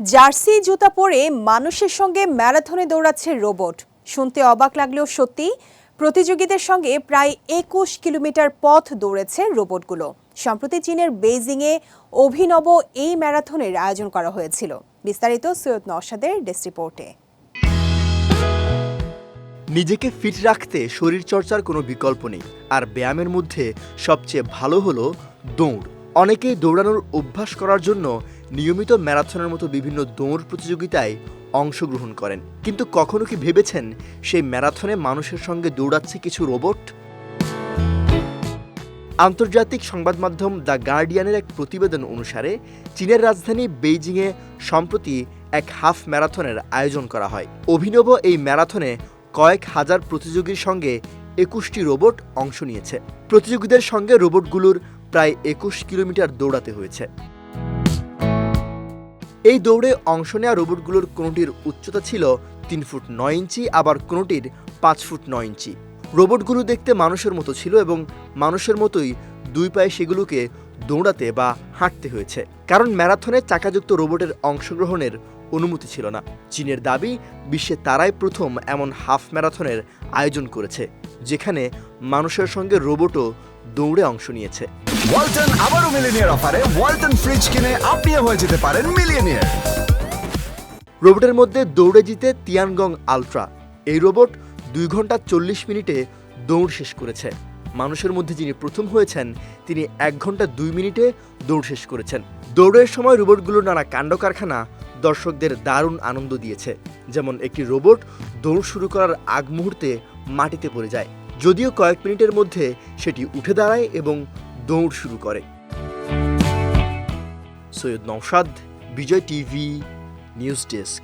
Jersey জুতা পরে মানুষের সঙ্গে ম্যারাথনে দৌড়াচ্ছে রোবট। শুনতে অবাক লাগলেও সত্যি, প্রতিযোগীদের সঙ্গে প্রায় একুশ কিলোমিটার পথ দৌড়েছে রোবটগুলো। সম্প্রতি চীনের বেইজিংয়ে অভিনব এই ম্যারাথনের আয়োজন করা হয়েছিল। বিস্তারিত সৈয়দ নওশাদের ডেস্ক রিপোর্টে। নিজেকে ফিট রাখতে শরীরচর্চার কোনো বিকল্প নেই। আর ব্যায়ামের মধ্যে সবচেয়ে ভালো হলো দৌড়। অনেকেই দৌড়ানোর অভ্যাস করার জন্য নিয়মিত ম্যারাথনের মতো বিভিন্ন দৌড় প্রতিযোগিতায় অংশগ্রহণ করেন। কিন্তু কখনো কি ভেবেছেন সেই ম্যারাথনে মানুষের সঙ্গে দৌড়াচ্ছে কিছু রোবট? আন্তর্জাতিক সংবাদ মাধ্যম দ্য গার্ডিয়ানের এক প্রতিবেদন অনুসারে, চীনের রাজধানী বেইজিংয়ে সম্প্রতি এক হাফ ম্যারাথনের আয়োজন করা হয়। অভিনব এই ম্যারাথনে কয়েক হাজার প্রতিযোগীর সঙ্গে একুশটি রোবট অংশ নিয়েছে। প্রতিযোগীদের সঙ্গে রোবটগুলোর প্রায় একুশ কিলোমিটার দৌড়াতে হয়েছে। এই দৌড়ে অংশ নেওয়া রোবটগুলোর কোনোটির উচ্চতা ছিল তিন ফুট নয় ইঞ্চি, আবার কোনোটির পাঁচ ফুট নয় ইঞ্চি। রোবটগুলো দেখতে মানুষের মতো ছিল এবং মানুষের মতোই দুই পায়ে সেগুলোকে দৌড়াতে বা হাঁটতে হয়েছে। কারণ ম্যারাথনে চাকাযুক্ত রোবটের অংশগ্রহণের অনুমতি ছিল না। চীনের দাবি, বিশ্বে তারাই প্রথম এমন হাফ ম্যারাথনের আয়োজন করেছে, যেখানে মানুষের সঙ্গে রোবটও দৌড়ে অংশ নিয়েছে। ওয়ালটন আবারও মিলিনিয়ার অফারে ওয়ালটন ফ্রিজ কিনে আপনিও হয়ে যেতে পারেন মিলিয়নিয়ার। রোবটের মধ্যে দৌড়ে জিতে তিয়ানগং আলট্রা। এই রোবট দুই ঘণ্টা চল্লিশ মিনিটে দৌড় শেষ করেছে। মানুষের মধ্যে যিনি প্রথম হয়েছেন তিনি এক ঘণ্টা দুই মিনিটে দৌড় শেষ করেছেন। দৌড়ের সময় রোবটগুলোর নানা কাণ্ড কারখানা দর্শকদের দারুণ আনন্দ দিয়েছে। যেমন একটি রোবট দৌড় শুরু করার আগ মুহূর্তে মাটিতে পড়ে যায়। যদিও কয়েক মিনিটের মধ্যে সেটি উঠে দাঁড়ায় এবং দৌড় শুরু করে। Syed Naushad Bijoy TV, news desk.